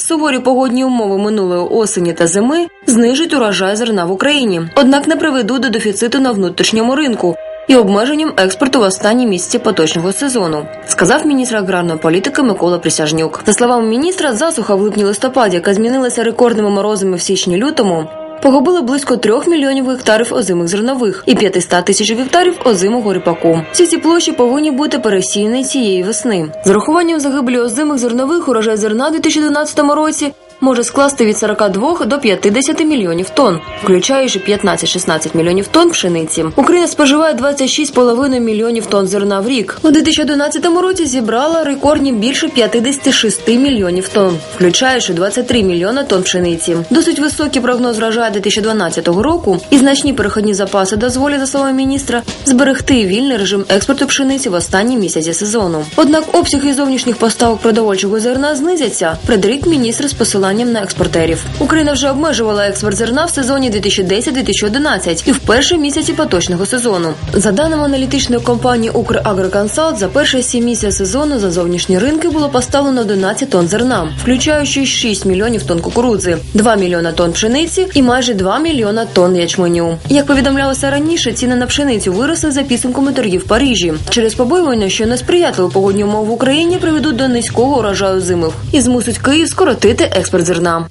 Суворі погодні умови минулої осені та зими знижать урожай зерна в Україні, однак не приведуть до дефіциту на внутрішньому ринку. І обмеженням експорту в останні місяці поточного сезону, сказав міністр аграрної політики Микола Присяжнюк. За словами міністра, засуха в липні-листопаді, яка змінилася рекордними морозами в січні-лютому, погубила близько трьох мільйонів гектарів озимих зернових і 500 тисяч гектарів озимого ріпаку. Всі ці площі повинні бути пересіяні цієї весни. З урахуванням загибелі озимих зернових урожай зерна у 2012 році може скласти від 42 до 50 мільйонів тонн, включаючи 15-16 мільйонів тонн пшениці. Україна споживає 26,5 мільйонів тонн зерна в рік. У 2011 році зібрала рекордні більше 56 мільйонів тонн, включаючи 23 мільйона тонн пшениці. Досить високий прогноз врожаю 2012 року і значні переходні запаси дозволять, за словами міністра, зберегти вільний режим експорту пшениці в останні місяці сезону. Однак обсяги зовнішніх поставок продовольчого зерна знизяться, предрік міністр з посиланням на експортерів. Україна вже обмежувала експорт зерна в сезоні 2010-2011 і в перші місяці поточного сезону. За даними аналітичної компанії «Украгроконсалт», за перші сім місяців сезону за зовнішні ринки було поставлено 11 тонн зерна, включаючи 6 мільйонів тонн кукурудзи, 2 мільйона тонн пшениці і майже 2 мільйона тонн ячменю. Як повідомлялося раніше, ціни на пшеницю виросли за підсумками торгів в Парижі через побоювання, що несприятливі погодні умови в Україні приведуть до низького урожаю зимих і змусить Київ скоротити експорт зерна.